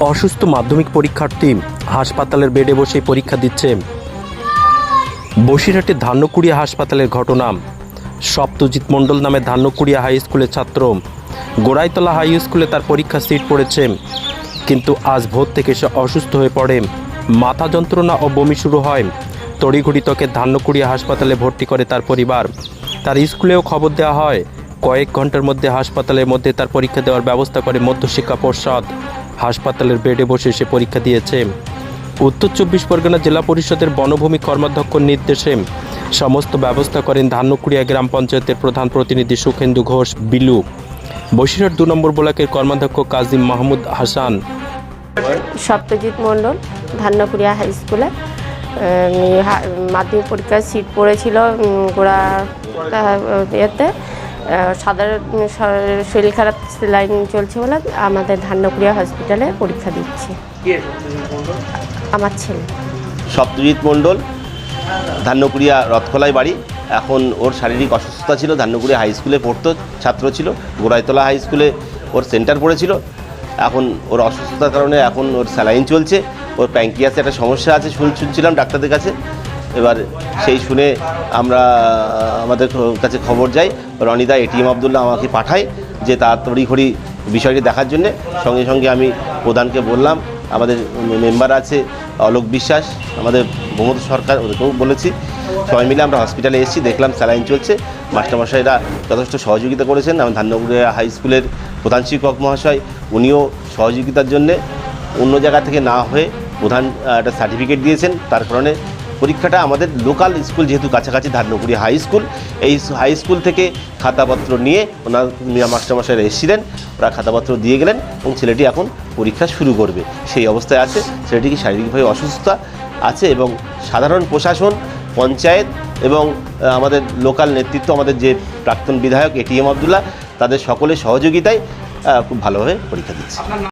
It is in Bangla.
অসুস্থ মাধ্যমিক পরীক্ষার্থী হাসপাতালের বেডে বসে পরীক্ষা দিচ্ছে। বসিরহাটের ধান্যকুড়িয়া হাসপাতালের ঘটনা। সপ্তজিৎ মণ্ডল নামে ধান্যকুড়িয়া হাই স্কুলের ছাত্র। গোড়াইতলা হাই স্কুলে তার পরীক্ষা সিট পড়েছে। কিন্তু আজ ভোর থেকে সে অসুস্থ হয়ে পড়ে। মাথা যন্ত্রণা ও বমি শুরু হয়। তড়িঘড়ি তোকে ধান্যকুড়িয়া হাসপাতালে ভর্তি করে তার পরিবার। তার স্কুলেও খবর দেওয়া হয়, কয়েক ঘণ্টার মধ্যে হাসপাতালের মধ্যে তার পরীক্ষা দেওয়ার ব্যবস্থা করে মধ্যশিক্ষা পর্ষদ। হাসপাতালের বেডে বসে সে পরীক্ষা দিয়েছে। উত্তর চব্বিশ পরগনা জেলা পরিষদের বনভূমি কর্মাধ্যক্ষর নির্দেশে সমস্ত ব্যবস্থা করেন ধান্যকুড়িয়া গ্রাম পঞ্চায়েতের প্রধান প্রতিনিধি সুখেন্দু ঘোষ বিলু। বসিরহাট দু নম্বর ব্লকের কর্মাধ্যক্ষ কাজী মাহমুদ হাসান। সপ্তজিৎ মণ্ডল ধান্যকুড়িয়া হাই স্কুলে। মাধ্যমিক পরীক্ষায় সিট পড়েছিল গোড়া আহ, সাধারণ শরীর খারাপ লাইন চলছে বলে আমাদের ধান্যকুড়িয়া হসপিটালে পরীক্ষা দিচ্ছে। আমার ছেলে। সপ্তজিৎ মণ্ডল ধান্যকুড়িয়া রথকলাই বাড়ি। এখন ওর শারীরিক অসুস্থতা ছিল ধান্যকুড়িয়া হাই স্কুলে পড়তো ছাত্র ছিল। গোড়াইতলা হাই স্কুলে ওর সেন্টার পড়েছিল। এখন ওর অসুস্থতার কারণে এখন ওর স্যালাইন চলছে। ওর প্যাঙ্কিয়াসে একটা সমস্যা আছে শুন শুনছিলাম ডাক্তারদের কাছে। এবার সেই শুনে আমরা আমাদের কাছে খবর যাই। রনিদা এটিএম আবদুল্লাহ আমাকে পাঠায় যে তাড়াতাড়ি ঘড়ি বিষয়টি দেখার জন্যে। সঙ্গে সঙ্গে আমি প্রধানকে বললাম, আমাদের মেম্বার আছে অলোক বিশ্বাস, আমাদের মমতা সরকার, ওদেরকেও বলেছি। সবাই মিলে আমরা হসপিটালে এসেছি, দেখলাম স্যালাইন চলছে। মাস্টারমশাইরা যথেষ্ট সহযোগিতা করেছেন। এবং ধান্যগুড়িয়া হাই স্কুলের প্রধান শিক্ষক মহাশয়, উনিও সহযোগিতার জন্যে অন্য জায়গা থেকে না হয়ে প্রধান একটা সার্টিফিকেট দিয়েছেন। তার কারণে পরীক্ষাটা আমাদের লোকাল স্কুল যেহেতু কাছাকাছি ধান্যকুড়ি হাই স্কুল এই হাই স্কুল থেকে খাতাপত্র নিয়ে ওনার মিয়া মাস্টারমশাইরা এসেছিলেন। ওরা খাতাপত্র দিয়ে গেলেন এবং ছেলেটি এখন পরীক্ষা শুরু করবে। সেই অবস্থায় আছে। ছেলেটিকে শারীরিকভাবে অসুস্থতা আছে এবং সাধারণ প্রশাসন, পঞ্চায়েত এবং আমাদের লোকাল নেতৃত্ব, আমাদের যে প্রাক্তন বিধায়ক এটিএম আবদুল্লাহ তাদের সকলের সহযোগিতায় খুব ভালোভাবে পরীক্ষা দিচ্ছে।